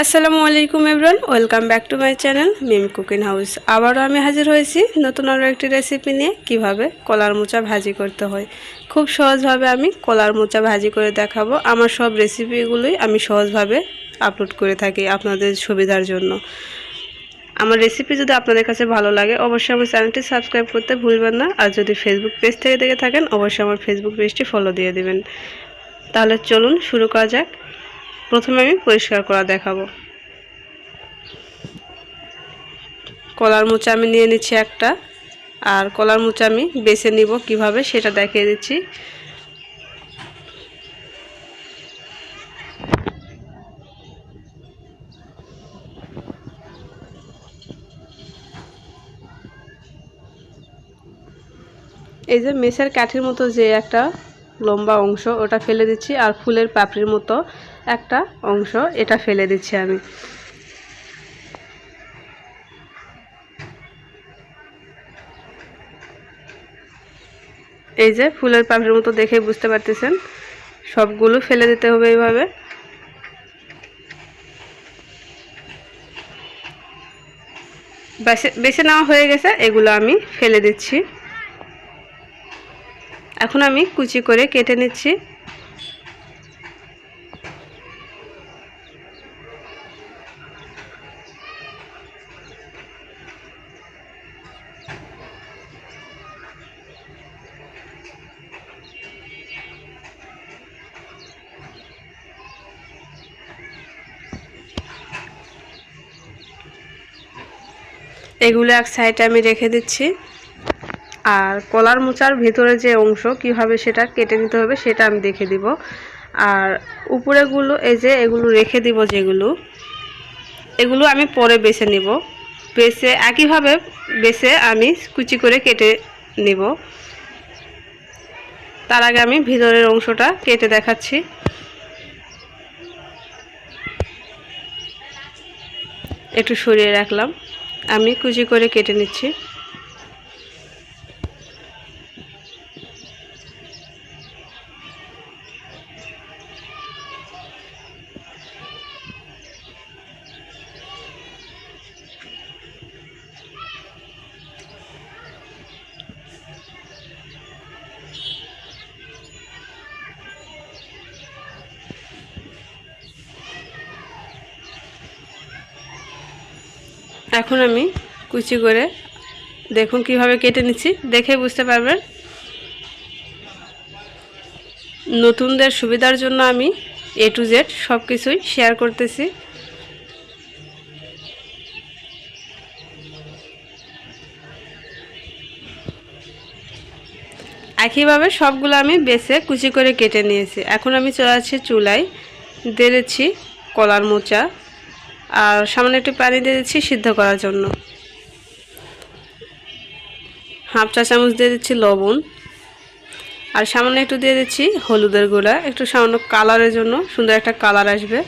আসসালামু আলাইকুম everyone welcome back to my channel Mim cooking house. আবারও আমি হাজির হয়েছি নতুন আরও একটি রেসিপি নিয়ে, কীভাবে কলার মোচা ভাজি করতে হয়। খুব সহজভাবে আমি কলার মোচা ভাজি করে দেখাবো। আমার সব রেসিপিগুলোই আমি সহজভাবে আপলোড করে থাকি আপনাদের সুবিধার জন্য। আমার রেসিপি যদি আপনাদের কাছে ভালো লাগে, অবশ্যই আমার চ্যানেলটি সাবস্ক্রাইব করতে ভুলবেন না। আর যদি ফেসবুক পেজ থেকে দেখে থাকেন, অবশ্যই আমার ফেসবুক পেজটি ফলো দিয়ে দেবেন। তাহলে চলুন শুরু করা যাক। প্রথমে আমি পরিষ্কার করা দেখাবো। কলার মোচা আমি নিয়ে নিচ্ছি একটা, আর কলার মোচা আমি বেছে নিব কীভাবে সেটা দেখিয়ে দিচ্ছি। এই যে মেসের কাঠির মতো যে একটা লম্বা অংশ ওটা ফেলে দিচ্ছি আর ফুলের পাপড়ির মতো একটা অংশ এটা ফেলে দিচ্ছি আমি। এই যে ফুলের পাপড়ির মতো দেখে বুঝতে পারতেছেন? সবগুলো ফেলে দিতে হবে এইভাবে। বেছে নেওয়া হয়ে গেছে, এগুলো আমি ফেলে দিচ্ছি। এখন আমি কুচি করে কেটে নিচ্ছি। এগুলো এক সাইডে আমি রেখে দিচ্ছি। আর কলার মোচার ভিতরে যে অংশ, কীভাবে সেটা কেটে নিতে হবে সেটা আমি দেখে দিব। আর উপরেগুলো, এই যে এগুলো রেখে দিব যেগুলো, এগুলো আমি পরে বেছে নিব। বেছে, একইভাবে বেছে আমি কুচি করে কেটে নিব। তার আগে আমি ভিতরের অংশটা কেটে দেখাচ্ছি। একটু সরিয়ে রাখলাম। আমি কুচি করে কেটে নিচ্ছি। এখন আমি কুচি করে দেখুন কীভাবে কেটে নিচ্ছি। দেখে বুঝতে পারবেন। নতুনদের সুবিধার জন্য আমি এ টু জেড সব কিছুই শেয়ার করতেছি। একইভাবে সবগুলো আমি বেছে কুচি করে কেটে নিয়েছি। এখন আমি চলে আসছি চুলায়। দিচ্ছি কলার মোচা। আর সামান্য একটু পানি দিয়ে দিচ্ছি সিদ্ধ করার জন্য। হাফ চা চামচ দিয়ে দিচ্ছি লবণ। আর সামান্য একটু দিয়ে দিচ্ছি হলুদের গুঁড়া। একটু সামান্য কালারের জন্য সুন্দর একটা কালার আসবে।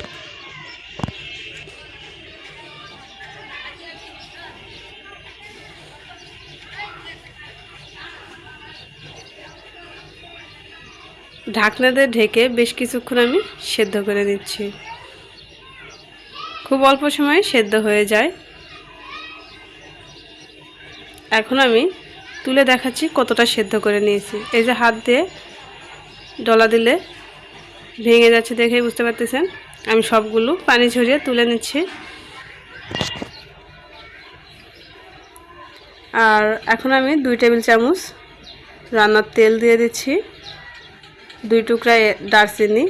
ঢাকনা দিয়ে ঢেকে বেশ কিছুক্ষণ আমি সেদ্ধ করে নিচ্ছি। খুব অল্প সময়ে সেদ্ধ হয়ে যায়। এখন আমি তুলে দেখাচ্ছি কতটা সেদ্ধ করে নিয়েছি। এই যে হাত দিয়ে ডলা দিলে ভেঙে যাচ্ছে দেখেই বুঝতে পারতেছেন? আমি সবগুলো পানি ঝরিয়ে তুলে নিচ্ছি। আর এখন আমি দুই টেবিল চামচ রান্নার তেল দিয়ে দিচ্ছি। দুই টুকরা দারচিনি,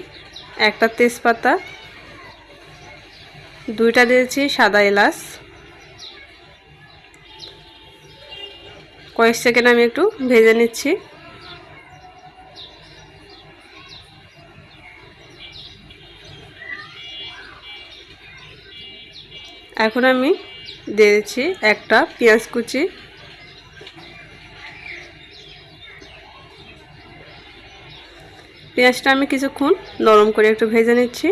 একটা তেজপাতা দুইটা দিয়েছি, সাদা এলাচ। কয়েক সেকেন্ড আমি একটু ভেজে নিচ্ছি। এখন আমি দিয়েছি একটা পেঁয়াজ কুচি। পেঁয়াজটা আমি কিছুক্ষণ নরম করে একটু ভেজে নিচ্ছি।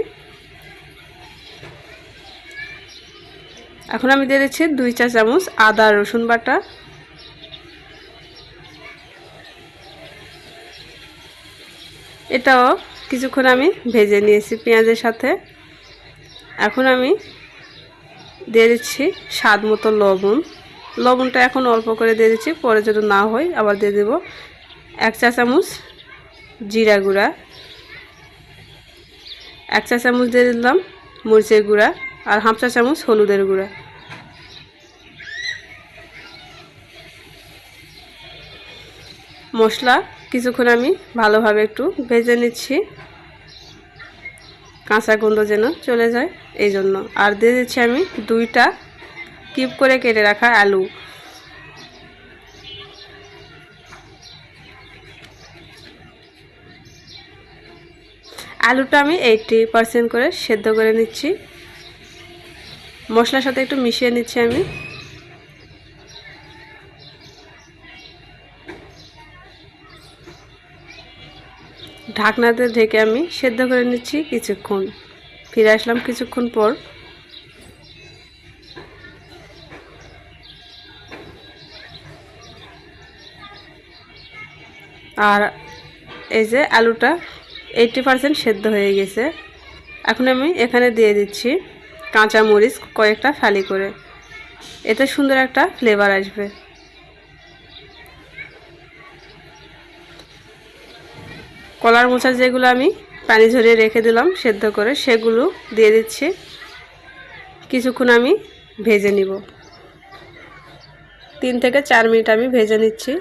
এখন আমি দিয়ে দিচ্ছি দুই চা চামচ আদা রসুন বাটা। এটাও কিছুক্ষণ আমি ভেজে নিয়েছি পেঁয়াজের সাথে। এখন আমি দিয়ে দিচ্ছি স্বাদ মতো লবণ। লবণটা এখন অল্প করে দিয়ে দিচ্ছি, পরে যদি না হয় আবার দিয়ে দেব এক চা চামচ জিরা গুঁড়া। এক চা চামচ দিয়ে দিলাম মরিচের গুঁড়া। আর হাফ চা চামচ হলুদের গুঁড়া। মশলা কিছুক্ষণ আমি ভালোভাবে একটু ভেজে নিচ্ছি। কাঁচা গন্ধ যেন চলে যায় এই জন্য। আর দিয়ে দিচ্ছি আমি দুইটা কিপ করে কেটে রাখা আলু। আলুটা আমি এইটটি পারসেন্ট করে সেদ্ধ করে নিচ্ছি। মশলার সাথে একটু মিশিয়ে নিচ্ছি আমি। ঢাকনাতে ঢেকে আমি সেদ্ধ করে নিচ্ছি কিছুক্ষণ। ফিরে আসলাম কিছুক্ষণ পর। আর এই যে আলুটা এইটটি পারসেন্ট সেদ্ধ হয়ে গেছে। এখন আমি এখানে দিয়ে দিচ্ছি। কাঁচা মরিচ কয়েকটা ফালি করে। এতে সুন্দর একটা ফ্লেভার আসবে। কলার মোচা যেগুলো আমি পানি ঝরিয়ে রেখে দিলাম, সেদ্ধ করে সেগুলো দিয়ে দিচ্ছি। কিছুক্ষণ আমি ভেজে নিব। তিন থেকে চার মিনিট আমি ভেজে নিচ্ছি।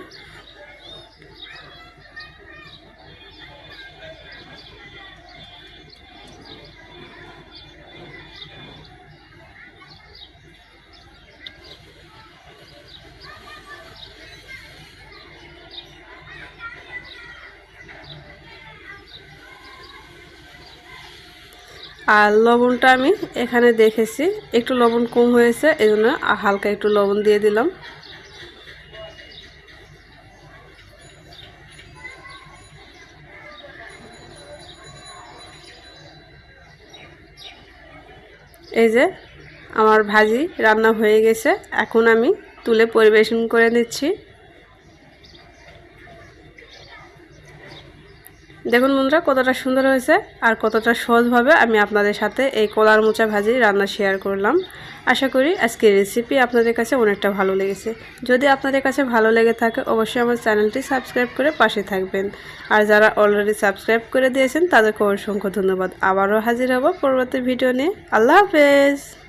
আর লবণটা আমি এখানে দেখেছি। একটু লবণ কম হয়েছে এই জন্য হালকা একটু লবণ দিয়ে দিলাম। এই যে আমার ভাজি রান্না হয়ে গেছে। এখন আমি তুলে পরিবেশন করে নিচ্ছি। দেখুন বন্ধুরা, কতটা সুন্দর হয়েছে আর কতটা সহজভাবে আমি আপনাদের সাথে এই কলার মোচা ভাজি রান্না শেয়ার করলাম। আশা করি আজকের রেসিপি আপনাদের কাছে অনেকটা ভালো লেগেছে। যদি আপনাদের কাছে ভালো লেগে থাকে, অবশ্যই আমার চ্যানেলটি সাবস্ক্রাইব করে পাশে থাকবেন। আর যারা অলরেডি সাবস্ক্রাইব করে দিয়েছেন, তাদেরকে অসংখ্য ধন্যবাদ। আবারও হাজির হব পরবর্তী ভিডিও নিয়ে। আল্লাহ হাফেজ!